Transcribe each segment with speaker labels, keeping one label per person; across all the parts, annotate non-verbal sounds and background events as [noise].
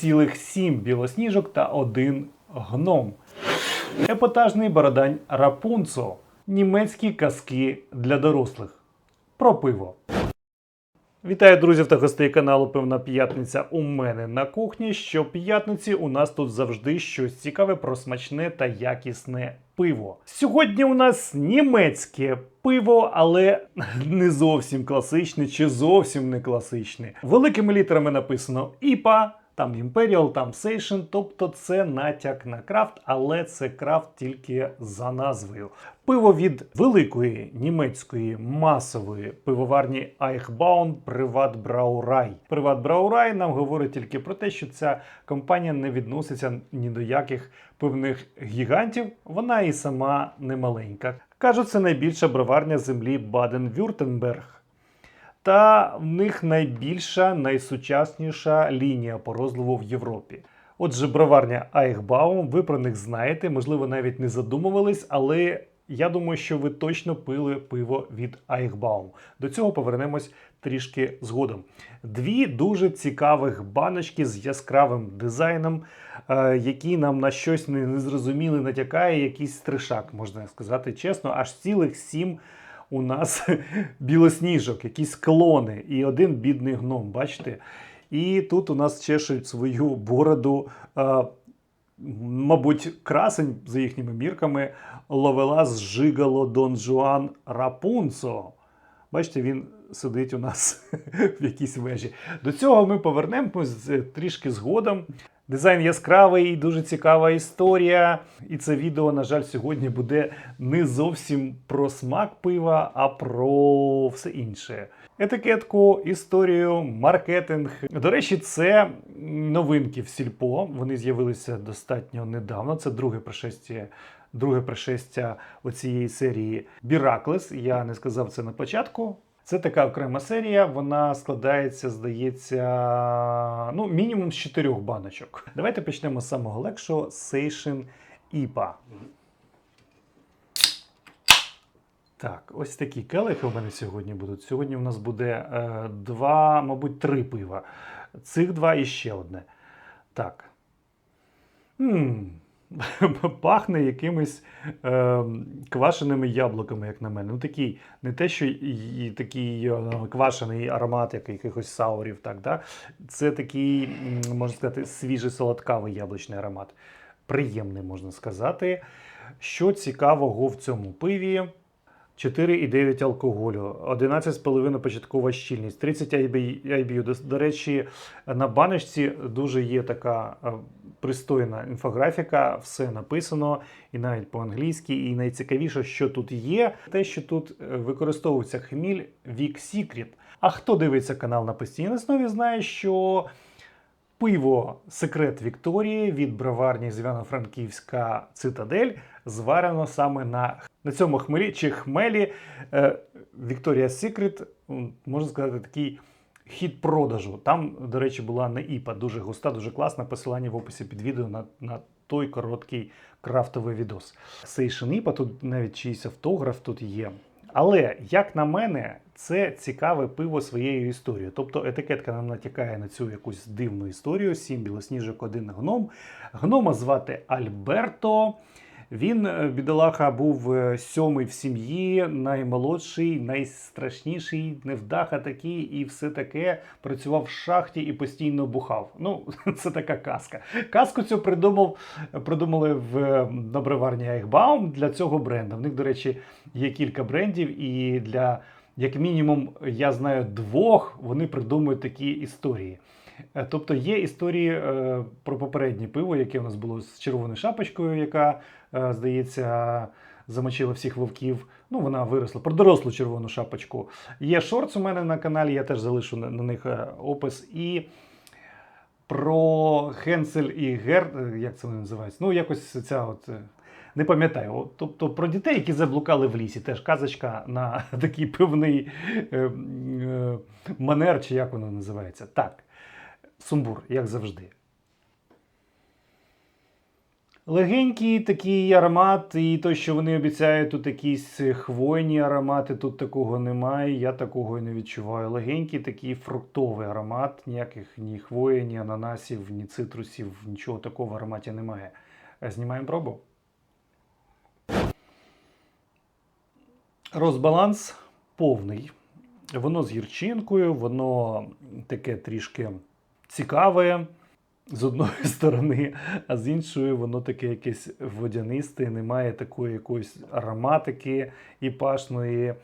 Speaker 1: цілих сім білосніжок та один гном. Епатажний бородань Рапунцо. Німецькі казки для дорослих. Про пиво. Вітаю друзів та гостей каналу Певна П'ятниця у мене на кухні. Щоп'ятниці у нас тут завжди щось цікаве про смачне та якісне пиво. Сьогодні у нас німецьке пиво, але не зовсім класичне чи зовсім не класичне. Великими літерами написано ІПА. Там Imperial, там Station, тобто це натяк на крафт, але це крафт тільки за назвою. Пиво від великої німецької масової пивоварні Eichbaum Privat Brauerei. Privat Brauerei нам говорить тільки про те, що ця компанія не відноситься ні до яких пивних гігантів. Вона і сама не маленька. Кажуть, це найбільша броварня землі Баден-Вюртенберг. Та в них найбільша, найсучасніша лінія по розливу в Європі. Отже, броварня Айхбаум, ви про них знаєте, можливо, навіть не задумувались, але я думаю, що ви точно пили пиво від Айхбаум. До цього повернемось трішки згодом. Дві дуже цікавих баночки з яскравим дизайном, е, які нам на щось не- незрозуміле натякає, якийсь стришак, можна сказати чесно, аж цілих сім у нас [laughs] білосніжок, якісь клони і один бідний гном, бачите? І тут у нас чешуть свою бороду, е, мабуть, красень за їхніми мірками, Ловелас Жигало Дон Жуан Рапунцо. Бачите, він сидить у нас [laughs] в якійсь вежі. До цього ми повернемось трішки згодом. Дизайн яскравий, дуже цікава історія. І це відео, на жаль, сьогодні буде не зовсім про смак пива, а про все інше. Етикетку, історію, маркетинг. До речі, це новинки в сільпо. Вони з'явилися достатньо недавно. Це друге пришестя. Друге пришестя оцієї серії Біраклес. Я не сказав це на початку. Це така окрема серія. Вона складається, здається, ну, мінімум з чотирьох баночок. Давайте почнемо з самого легшого Сейшин Іпа. Так, ось такі келихи у мене сьогодні будуть. Сьогодні у нас буде е, два, мабуть, три пива. Цих два і ще одне. Так. м [laughs] Пахне якимись е, квашеними яблуками, як на мене. Ну такий, не те, що і, такий е, квашений аромат, як якихось саурів. Так, да? Це такий, можна сказати, свіжий солодкавий яблучний аромат. Приємний, можна сказати. Що цікавого в цьому пиві? 4,9 алкоголю, 11,5 початкова щільність, 30 IBU. До, речі, на баночці дуже є така е, пристойна інфографіка, все написано і навіть по-англійськи. І найцікавіше, що тут є, те, що тут е, використовується хміль Vic Secret. А хто дивиться канал на постійній основі, знає, що пиво Секрет Вікторії від броварні Звяно-Франківська Цитадель зварено саме на, на цьому хмелі чи хмелі е, Secret, м, можна сказати, такий хід продажу. Там, до речі, була не іпа, дуже густа, дуже класна. Посилання в описі під відео на, на той короткий крафтовий відос. Сейшен іпа, тут навіть чийсь автограф тут є. Але, як на мене, це цікаве пиво своєю історією. Тобто етикетка нам натякає на цю якусь дивну історію. Сім білосніжок, один гном. Гнома звати Альберто. Він, е, бідолаха, був е, сьомий в сім'ї, наймолодший, найстрашніший, невдаха такий, і все таке працював в шахті і постійно бухав. Ну, [laughs] це така казка. Казку цю придумав, придумали в е, доброварні Айхбаум для цього бренду. В них, до речі, є кілька брендів, і для, як мінімум, я знаю двох, вони придумують такі історії. Е, Тобто є історії е, про попереднє пиво, яке у нас було з червоною шапочкою, яка, е, здається, замочила всіх вовків. Ну, вона виросла про дорослу червону шапочку. Є шортс у мене на каналі, я теж залишу на, на них е, опис. І про Хенсель і Гер, е, як це вони називаються? Ну, якось ця от. Не пам'ятаю, тобто про дітей, які заблукали в лісі, теж казочка на [laughs] такий певний е, е, манер, чи як воно називається. Так. Сумбур, як завжди. Легенький такий аромат, і то, що вони обіцяють, тут якісь хвойні аромати, тут такого немає. Я такого і не відчуваю. Легенький такий фруктовий аромат, ніяких ні хвої, ні ананасів, ні цитрусів, нічого такого в ароматі немає. Знімаємо пробу. Розбаланс повний. Воно з гірчинкою, воно таке трішки цікаве з одної [laughs] сторони, а з іншої воно таке якесь водянисте, немає такої якоїсь ароматики і пашної.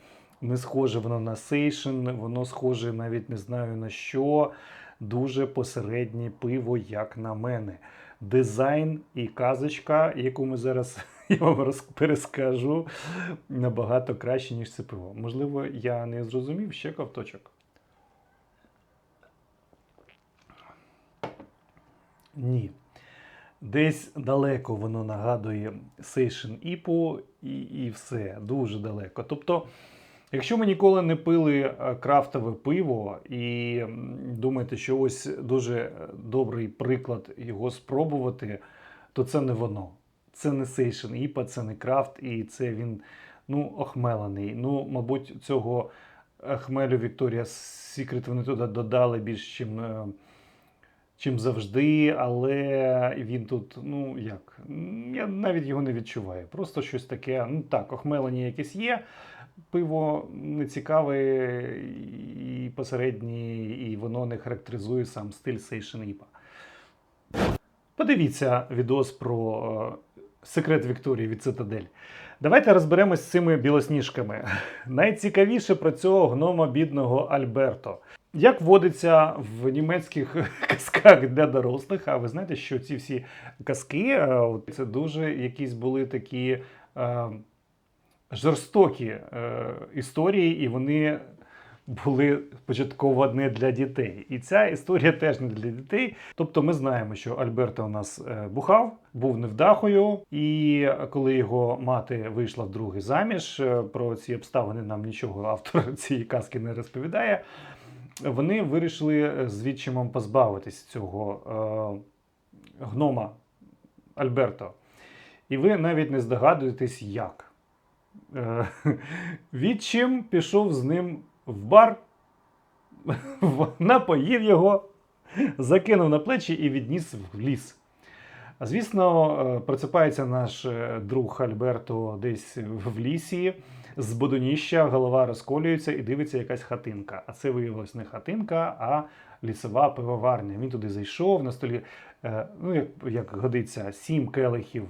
Speaker 1: Не схоже воно на сейшен, воно схоже навіть не знаю на що. Дуже посереднє пиво, як на мене. Дизайн і казочка, яку ми зараз [laughs] я вам перескажу, набагато краще, ніж це пиво. Можливо, я не зрозумів ще ковточок. Ні. Десь далеко воно нагадує Сейшен Іпу і, і все, дуже далеко. Тобто, якщо ми ніколи не пили е, крафтове пиво і думаєте, що ось дуже добрий приклад його спробувати, то це не воно. Це не Сейшен Іпа, це не крафт, і це він ну, охмелений. Ну, мабуть, цього е, хмелю Victoria's Secret вони туди додали більш чим. е, чим завжди, але він тут, ну як, я навіть його не відчуваю. Просто щось таке, ну так, охмелення якесь є. Пиво не цікаве і посереднє, і воно не характеризує сам стиль Сейшен Іпа. Подивіться відос про е, секрет Вікторії від Цитадель. Давайте розберемось з цими білосніжками. Найцікавіше про цього гнома бідного Альберто. Як водиться в німецьких [laughs] казках для дорослих, а ви знаєте, що ці всі казки е, це дуже якісь були такі е, жорстокі е, історії, і вони були початково не для дітей. І ця історія теж не для дітей. Тобто ми знаємо, що Альберто у нас е, бухав, був невдахою, і коли його мати вийшла в другий заміж, е, про ці обставини нам нічого автор [laughs] цієї казки не розповідає. Вони вирішили е, з відчимом позбавитись цього е, гнома Альберто. І ви навіть не здогадуєтесь, як. Е, [laughs] відчим пішов з ним в бар, [laughs] напоїв його, закинув на плечі і відніс в ліс. Звісно, е, просипається наш е, друг Альберто десь в лісі, з бодоніща голова розколюється і дивиться якась хатинка. А це виявилось не хатинка, а лісова пивоварня. Він туди зайшов на столі, е, ну як, як годиться, сім келихів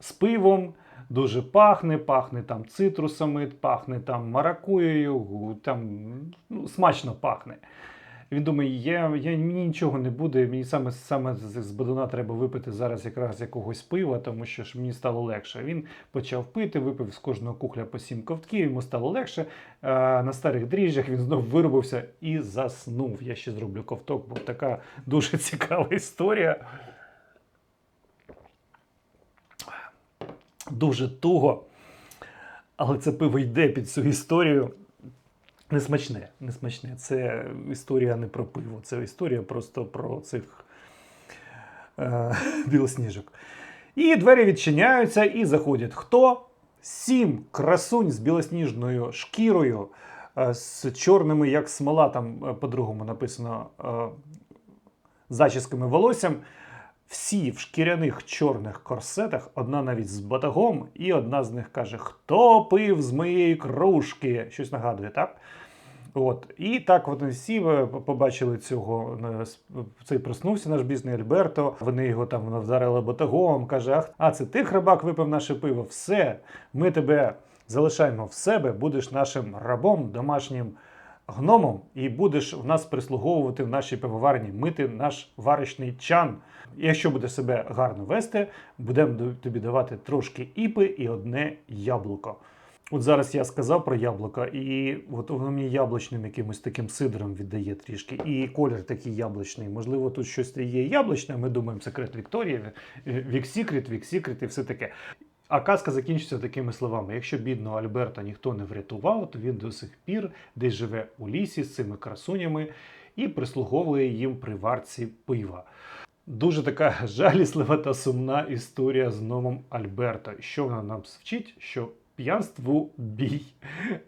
Speaker 1: з пивом. Дуже пахне, пахне там цитрусами, пахне там маракуєю, там ну, смачно пахне. Він думає, я, я, мені нічого не буде, мені саме, саме з, з Бадуна треба випити зараз якраз якогось пива, тому що ж мені стало легше. Він почав пити, випив з кожного кухля по сім ковтків, йому стало легше. А, на старих дріжджах він знов виробився і заснув. Я ще зроблю ковток, бо така дуже цікава історія. Дуже туго. Але це пиво йде під цю історію. Несмачне, несмачне. Це історія не про пиво, це історія просто про цих е, [laughs] білосніжок. І двері відчиняються і заходять хто? Сім красунь з білосніжною шкірою, е, з чорними, як смола, там е, по-другому написано е, зачісками волоссям. Всі в шкіряних чорних корсетах, одна навіть з батагом, і одна з них каже: Хто пив з моєї кружки? Щось нагадує, так? От. І так вони всі е, побачили цього. е, Цей проснувся наш бісний Альберто. Вони його там вдарили батагом. Каже: Ах, а це ти, храбак, випив наше пиво. Все, ми тебе залишаємо в себе, будеш нашим рабом, домашнім гномом, і будеш в нас прислуговувати в нашій пивоварні, мити наш варочний чан. Якщо будеш себе гарно вести, будемо тобі давати трошки іпи і одне яблуко. От зараз я сказав про яблуко, і от воно мені яблучним якимось таким сидром віддає трішки. І колір такий яблучний. Можливо, тут щось є яблучне. Ми думаємо, секрет Вікторії, Віксікрет, Віксікрет і все таке. А казка закінчиться такими словами: якщо бідного Альберта ніхто не врятував, то він до сих пір десь живе у лісі з цими красунями і прислуговує їм при варці пива. Дуже така [laughs] жаліслива та сумна історія з номом Альберта. Що вона нам вчить? Що п'янству бій.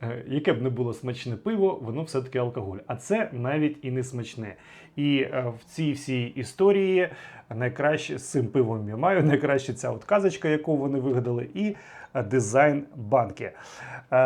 Speaker 1: Е, Яке б не було смачне пиво, воно все-таки алкоголь. А це навіть і не смачне. І е, в цій всій історії найкраще з цим пивом я маю, найкраще ця от казочка, яку вони вигадали, і е, дизайн банки.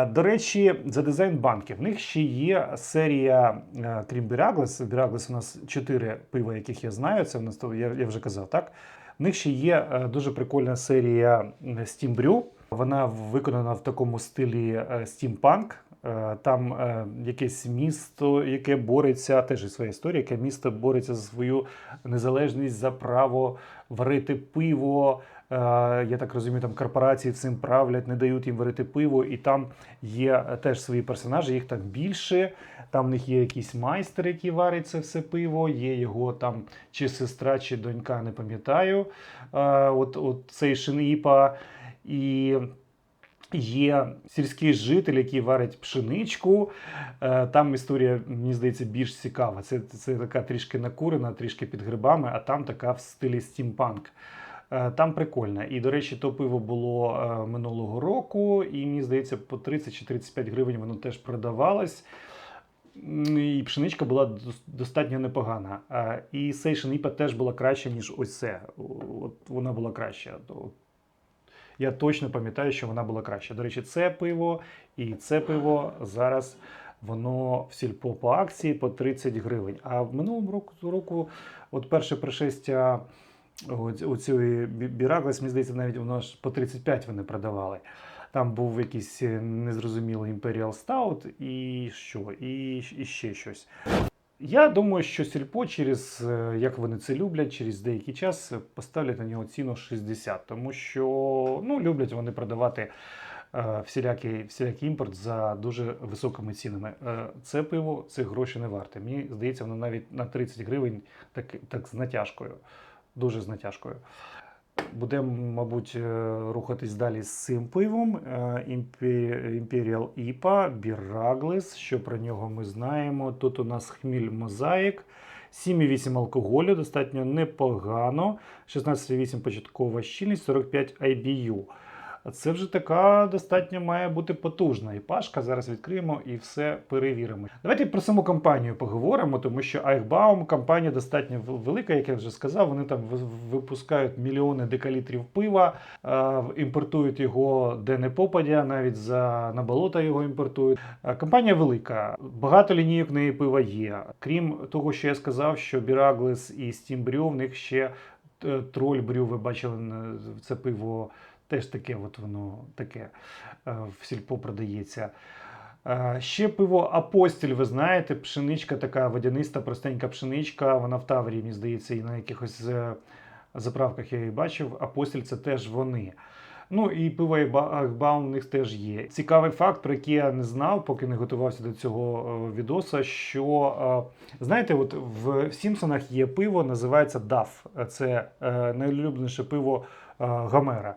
Speaker 1: До речі, за дизайн банки в них ще є серія, крім Біраглес. Біраглес у нас чотири пива, яких я знаю. Це в нас я, вже казав, так. В них ще є дуже прикольна серія Steam Brew. Вона виконана в такому стилі е, стімпанк. Е, Там е, якесь місто, яке бореться, теж і своя історія, яке місто бореться за свою незалежність за право варити пиво. Я так розумію, там корпорації цим правлять, не дають їм варити пиво, і там є теж свої персонажі, їх там більше. Там в них є якийсь майстер, який варить це все пиво, є його там чи сестра, чи донька, не пам'ятаю. От, от цей Шиніпа. І є сільський житель, який варить пшеничку. Е, Там історія, мені здається, більш цікава. Це, це така трішки накурена, трішки під грибами, а там така в стилі стімпанк. Е, Там прикольно. І, до речі, то пиво було е, минулого року, і мені здається, по 30 чи 35 гривень воно теж продавалось. І пшеничка була достатньо непогана. І Сейшен Іпа теж була краща, ніж ось це. От вона була краща. Я точно пам'ятаю, що вона була краща. До речі, це пиво і це пиво зараз воно в сільпо по акції по 30 гривень. А в минулому року, року от перше пришестя у цієї Біраглас, мені здається, навіть воно ж по 35 вони продавали. Там був якийсь е, незрозумілий Imperial Stout і що, і, і ще щось. Я думаю, що сільпо через, е, як вони це люблять, через деякий час поставлять на нього ціну 60, тому що ну, люблять вони продавати е, всілякий, всілякий імпорт за дуже високими цінами. Е, це пиво це гроші не варте. Мені здається, воно навіть на 30 гривень так, так з натяжкою. Дуже з натяжкою. Будемо, мабуть, е, рухатись далі з цим пивом. Imperial IPA, Бірагlis. Що про нього ми знаємо? Тут у нас хміль мозаїк. 7,8 алкоголю, достатньо непогано. 16,8 початкова щільність, 45 IBU. Це вже така достатньо має бути потужна і пашка. Зараз відкриємо і все перевіримо. Давайте про саму компанію поговоримо, тому що Eichbaum компанія достатньо велика, як я вже сказав. Вони там випускають мільйони декалітрів пива, імпортують його де не попадя, навіть за на болота його імпортують. Компанія велика, багато лінійок неї пива є. Крім того, що я сказав, що Біраглес і Brew, в них ще е, троль брю, ви бачили це пиво. Теж таке, от воно таке е, в сільпо продається. Е, Ще пиво Апостіль, ви знаєте, пшеничка така водяниста, простенька пшеничка. Вона в Таврії, мені здається, і на якихось е, заправках я її бачив. Апостіль це теж вони. Ну і пиво Айхбаум у них теж є. Цікавий факт, про який я не знав, поки не готувався до цього відоса. Що знаєте, от в Сімпсонах є пиво, називається DAF. Це е, найулюбленіше пиво Гомера.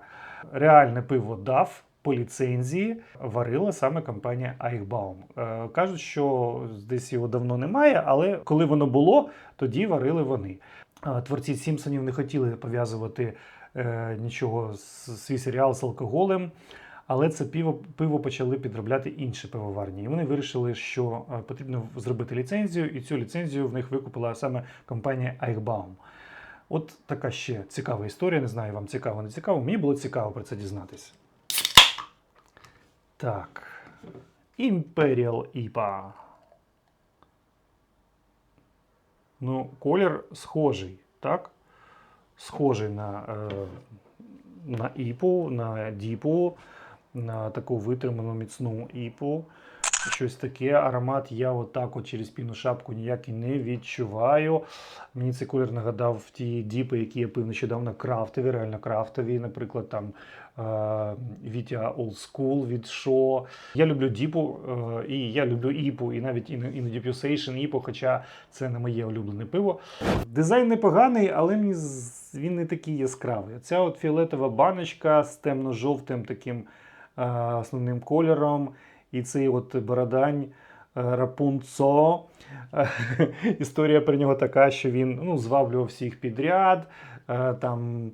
Speaker 1: Реальне пиво DAF по ліцензії варила саме компанія Eichbaum. Е, Кажуть, що десь його давно немає, але коли воно було, тоді варили вони. Е, Творці Сімпсонів не хотіли пов'язувати е, нічого свій серіал з алкоголем. Але це пиво, пиво почали підробляти інші пивоварні. І вони вирішили, що е, потрібно зробити ліцензію, і цю ліцензію в них викупила саме компанія Eichbaum. От така ще цікава історія. Не знаю, вам цікаво, не цікаво. Мені було цікаво про це дізнатися. Так. Imperial IPA. Ну, колір схожий, так? Схожий на, е, на іпу, на діпу, на таку витриману міцну іпу. Щось таке. Аромат я отак от через піну шапку ніякий не відчуваю. Мені цей колір нагадав ті діпи, які я пив нещодавно крафтові, реально крафтові, наприклад, там е, Вітя Old School від Шо. Я люблю діпу, е, і я люблю іпу, і навіть іно- іноді п'ю Сейшен іпу, хоча це не моє улюблене пиво. Дизайн непоганий, але мені він не такий яскравий. Ця от фіолетова баночка з темно-жовтим таким е, основним кольором. І цей от бородань Рапунцо. Е, [laughs] Історія про нього така, що він ну, зваблював всіх підряд. е, Там,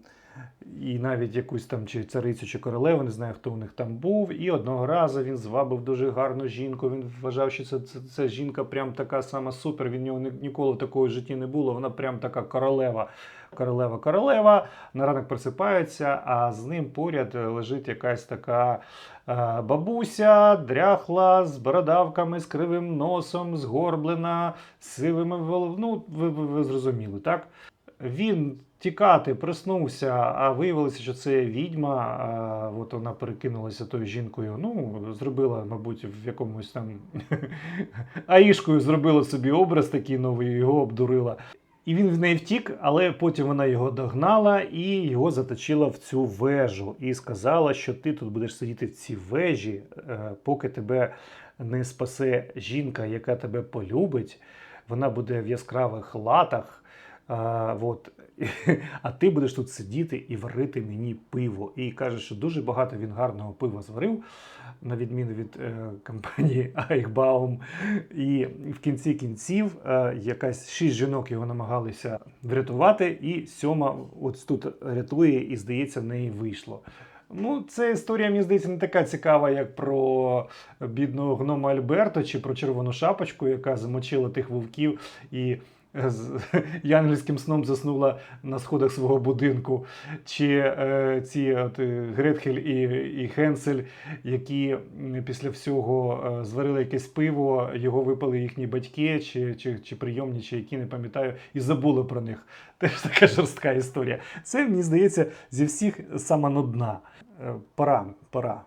Speaker 1: і навіть якусь там чи царицю, чи королеву, не знаю, хто у них там був. І одного разу він звабив дуже гарну жінку. Він вважав, що це, це, це жінка прям така сама супер. Він нього ні- ніколи такої в житті не було. Вона прям така королева. Королева, королева. На ранок просипається, а з ним поряд е, лежить якась така е, бабуся, дряхла, з бородавками, з кривим носом, згорблена, з сивими. Ну, ви, ви, ви зрозуміли, так? Він тікати проснувся, а виявилося, що це відьма. А, от вона перекинулася тою жінкою. Ну, зробила, мабуть, в якомусь там [laughs] аїшкою зробила собі образ такий новий, його обдурила. І він в неї втік, але потім вона його догнала і його заточила в цю вежу. І сказала, що ти тут будеш сидіти в цій вежі, е, поки тебе не спасе жінка, яка тебе полюбить. Вона буде в яскравих латах. А, от. [laughs] а ти будеш тут сидіти і варити мені пиво. І каже, що дуже багато він гарного пива зварив, на відміну від е, компанії [laughs] Айхбаум. І в кінці кінців е, якась шість жінок його намагалися врятувати, і сьома от тут рятує, і здається, в неї вийшло. Ну, це історія, мені здається, не така цікава, як про бідного гнома Альберто чи про червону шапочку, яка замочила тих вовків і з [laughs] янгельським сном заснула на сходах свого будинку, чи е, ці от, е, Гретхель і, і Хенсель, які після всього е, зварили якесь пиво, його випали їхні батьки, чи, чи, чи прийомні, чи які не пам'ятаю, і забули про них. [laughs] Теж така жорстка історія. Це, мені здається, зі всіх сама нудна. Е, Пора, пора.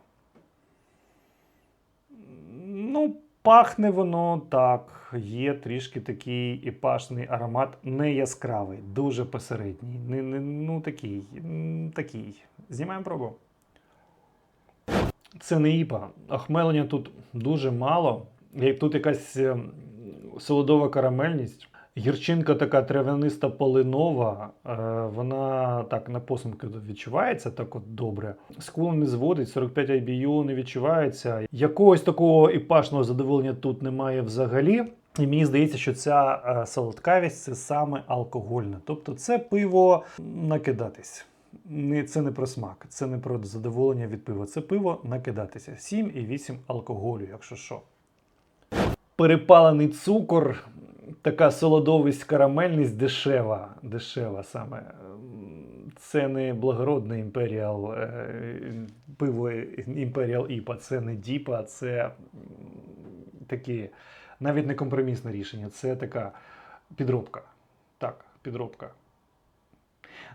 Speaker 1: Ну, пахне воно так. Є трішки такий іпашний аромат, не яскравий, дуже посередній. Не, не, ну такий, такий. Знімаємо пробу. Це не іпа. Охмелення тут дуже мало. Тут якась е, солодова карамельність. Гірчинка така травяниста полинова, е, вона так на посмки відчувається так от добре. Склон не зводить, 45 IBU не відчувається. Якогось такого іпашного задоволення тут немає взагалі. І мені здається, що ця е, солодкавість це саме алкогольне. Тобто це пиво накидатись. Це не про смак, це не про задоволення від пива. Це пиво накидатися. 7,8 алкоголю, якщо що. Перепалений цукор, така солодовість, карамельність дешева. Дешева саме. Це не благородне імперіал е, пиво імперіал іпа, це не діпа, це такі навіть не компромісне рішення, це така підробка. Так, підробка.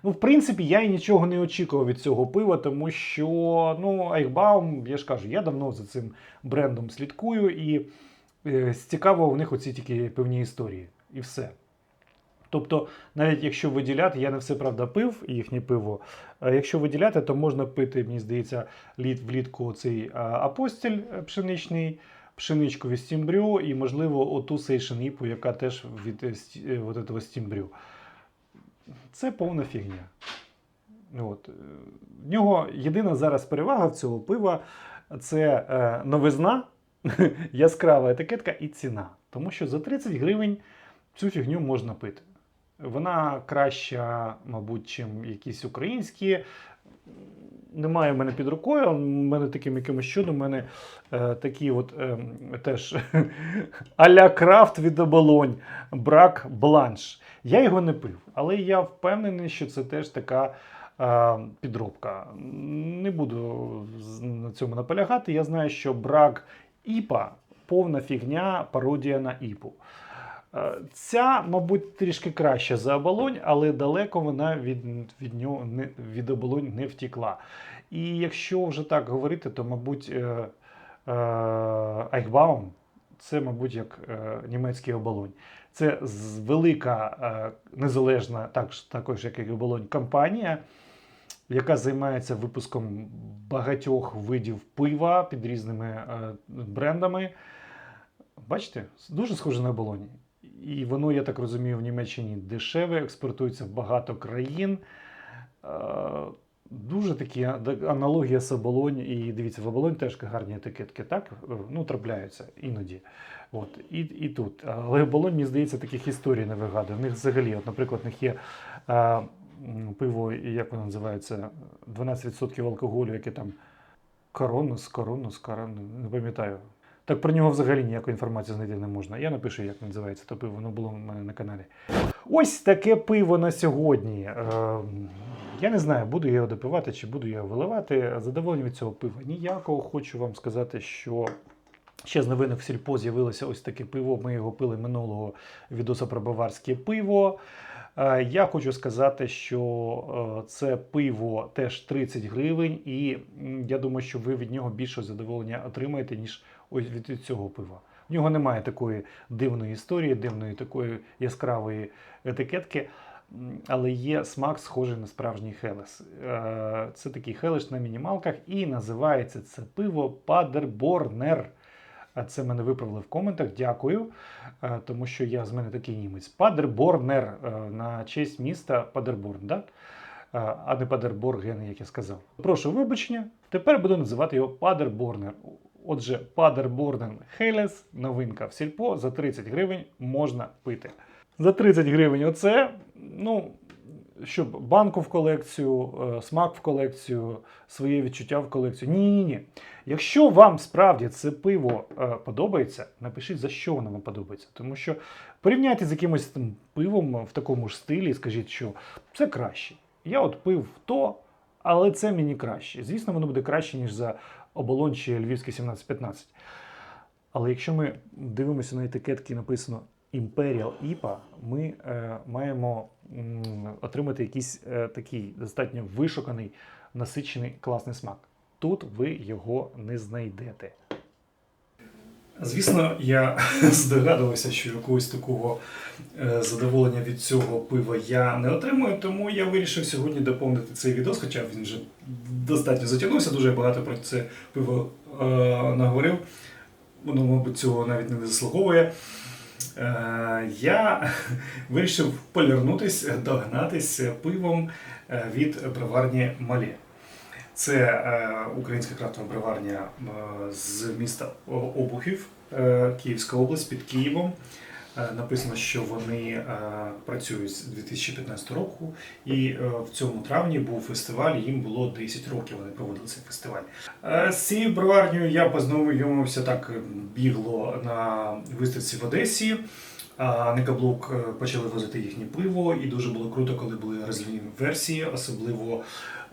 Speaker 1: Ну, в принципі, я і нічого не очікував від цього пива, тому що ну, Айхбаум, я ж кажу, я давно за цим брендом слідкую, і цікаво в них оці тільки певні історії. І все. Тобто, навіть якщо виділяти, я не все правда пив їхнє пиво. Якщо виділяти, то можна пити, мені здається, літ влітку цей апостіль е, пшеничний, пшеничку від стімбрю і, можливо, оту сейшен іпу, яка теж від е, е, от этого стімбрю. Це повна фігня. От. е, В нього єдина зараз перевага в цього пива це е, новизна, [laughs] яскрава етикетка і ціна. Тому що за 30 гривень цю фігню можна пити. Вона краща, мабуть, чим якісь українські. Немає в мене під рукою, в мене таким якимось чудом, в мене е, такі от е, теж [laughs] а-ля крафт від оболонь, брак бланш. Я його не пив, але я впевнений, що це теж така е, підробка. Не буду на цьому наполягати. Я знаю, що брак іпа повна фігня, пародія на іпу. Е, Ця, мабуть, трішки краща за оболонь, але далеко вона від, від нього від оболонь не втікла. І якщо вже так говорити, то, мабуть, е, е, Айхбаум це, мабуть, як е, німецький оболонь. Це велика е, незалежна, так, також як і оболонь, компанія, яка займається випуском багатьох видів пива під різними е, брендами. Бачите, дуже схоже на оболоні. І воно, я так розумію, в Німеччині дешеве, експортується в багато країн. Е, Дуже такі аналогія з оболонь. І дивіться, в оболонь теж гарні етикетки, так? Е, Ну, трапляються іноді. От, і, і тут. Але оболонь, мені здається, таких історій не вигадує. В них взагалі, от, наприклад, в них є пиво, як воно називається, 12% алкоголю, яке там коронус, коронус, коронус, не пам'ятаю. Так про нього взагалі ніякої інформації знайти не можна. Я напишу, як називається то пиво, воно було в мене на каналі. Ось таке пиво на сьогодні. Е, я не знаю, буду я його допивати чи буду його виливати. Задоволення від цього пива ніякого. Хочу вам сказати, що ще з новинок в сільпо з'явилося ось таке пиво. Ми його пили минулого відоса про баварське пиво. Е, Я хочу сказати, що е, це пиво теж 30 гривень, і я думаю, що ви від нього більше задоволення отримаєте, ніж від цього пива. В нього немає такої дивної історії, дивної такої яскравої етикетки, але є смак, схожий на справжній хелес. Е, Це такий хелеш на мінімалках, і називається це пиво Падерборнер. Це мене виправили в коментах. Дякую. Е, Тому що я з мене такий німець. Падерборнер е, на честь міста Падерборн, да? Е, а не Падерборген, як я сказав. Прошу вибачення. Тепер буду називати його Падерборнер. Отже, Падерборнен Хейлес, новинка в сільпо за 30 гривень можна пити. За 30 гривень оце, ну, щоб банку в колекцію, е, смак в колекцію, своє відчуття в колекцію. Ні, ні, ні. Якщо вам справді це пиво е, подобається, напишіть, за що воно вам подобається. Тому що порівняйте з якимось там пивом в такому ж стилі і скажіть, що це краще. Я от пив то, але це мені краще. Звісно, воно буде краще, ніж за оболонь чи львівське 1715. Але якщо ми дивимося на етикетки, написано Imperial IPA, ми е, маємо м, отримати якийсь е, такий достатньо вишуканий, насичений класний смак. Тут ви його не знайдете. Звісно, я [laughs] здогадувався, що якогось такого е, задоволення від цього пива я не отримую, тому я вирішив сьогодні доповнити цей відос, хоча він вже достатньо затягнувся, дуже багато про це пиво е, наговорив. Воно, мабуть, цього навіть не заслуговує. Е, я [laughs] вирішив полірнутись, догнатись пивом е, від броварні Малі. Це е, українська крафтова броварня з міста Обухів, Київська область під Києвом. Е, написано, що вони е, працюють з 2015 року, і е, в цьому травні був фестиваль. Їм було 10 років. Вони проводили цей фестиваль. З цією броварнею я познайомився так бігло на виставці в Одесі. А почали возити їхнє пиво, і дуже було круто, коли були розлінні версії, особливо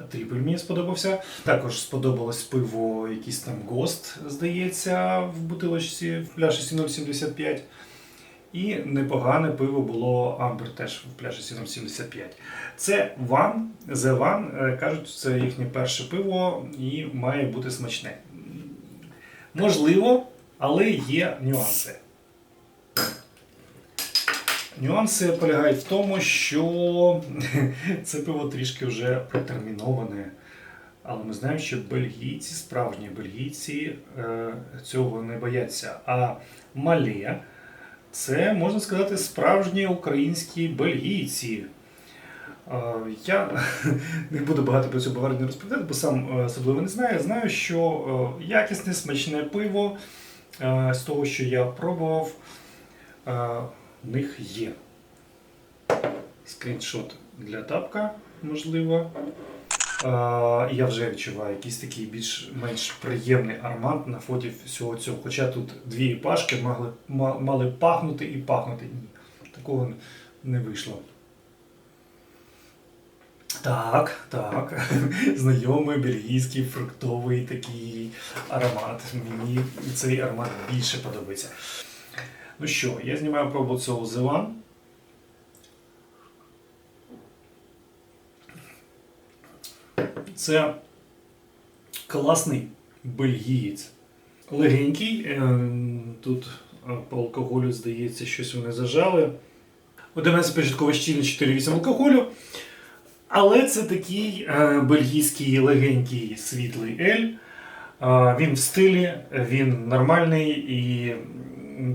Speaker 1: тріпель мені сподобався. Також сподобалось пиво, якийсь там гост, здається, в бутилочці в пляшці 0,75. І непогане пиво було Амбер теж в пляшці 0,75. Це Ван, The One, е, кажуть, це їхнє перше пиво і має бути смачне. Можливо, але є нюанси. Нюанси полягають в тому, що [laughs] це пиво трішки вже протерміноване. Але ми знаємо, що бельгійці, справжні бельгійці, е, цього не бояться. А мале це, можна сказати, справжні українські бельгійці. Е, Я [laughs] не буду багато про цю баварню розповідати, бо сам е, особливо не знаю. Знаю, що е, якісне, смачне пиво з того, що я пробував, в них є. Скріншот для тапка, можливо. Е, Я вже відчуваю якийсь такий більш-менш приємний аромат на фоні всього цього. Хоча тут дві пашки мали, мали пахнути і пахнути. Ні, такого не вийшло. Так, так. [laughs] Знайомий бельгійський фруктовий такий аромат. Мені цей аромат більше подобається. Ну що, я знімаю пробу цього зелан. Це класний бельгієць. Легенький. е, Тут по алкоголю, здається, щось вони зажали. 11 початкова щільність 4,8 алкоголю. Але це такий е, бельгійський легенький світлий ель. Е, він в стилі, він нормальний і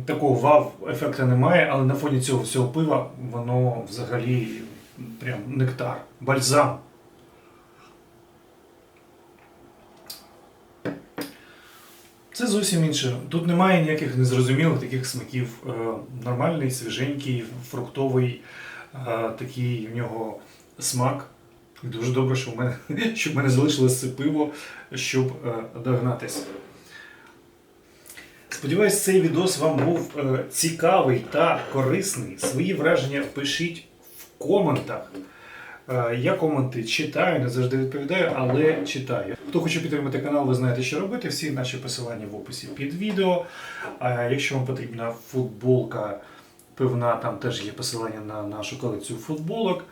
Speaker 1: такого вау-ефекту немає, але на фоні цього всього пива воно взагалі прям нектар, бальзам. Це зовсім інше. Тут немає ніяких незрозумілих таких смаків. Е, Нормальний, свіженький, фруктовий, е, такий в нього смак. Дуже добре, що в мене, [laughs] що в мене залишилось це пиво, щоб е, догнатися. Сподіваюсь, цей відос вам був цікавий та корисний. Свої враження пишіть в коментах. Е, Я коменти читаю, не завжди відповідаю, але читаю. Хто хоче підтримати канал, ви знаєте, що робити. Всі наші посилання в описі під відео. Якщо вам потрібна футболка пивна, там теж є посилання на нашу колекцію футболок.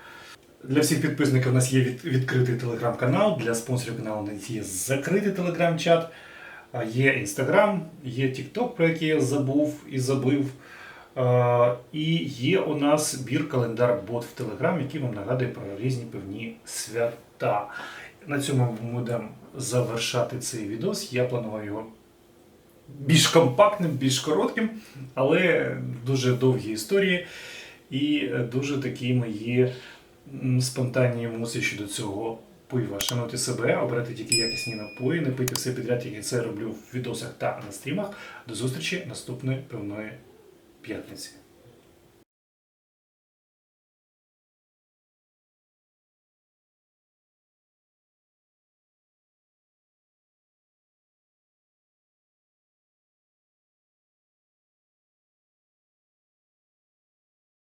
Speaker 1: Для всіх підписників у нас є від- відкритий телеграм-канал, для спонсорів каналу у нас є закритий телеграм-чат, є інстаграм, є Тікток, про який я забув і забив. І є у нас бір календар бот в Телеграм, який вам нагадує про різні певні свята. На цьому ми будемо завершати цей відос. Я планував його більш компактним, більш коротким, але дуже довгі історії і дуже такі мої спонтанні емоції щодо цього пива. Шануйте себе, обирайте тільки якісні напої, не пийте все підряд, як я це роблю в відосах та на стрімах. До зустрічі наступної певної п'ятниці.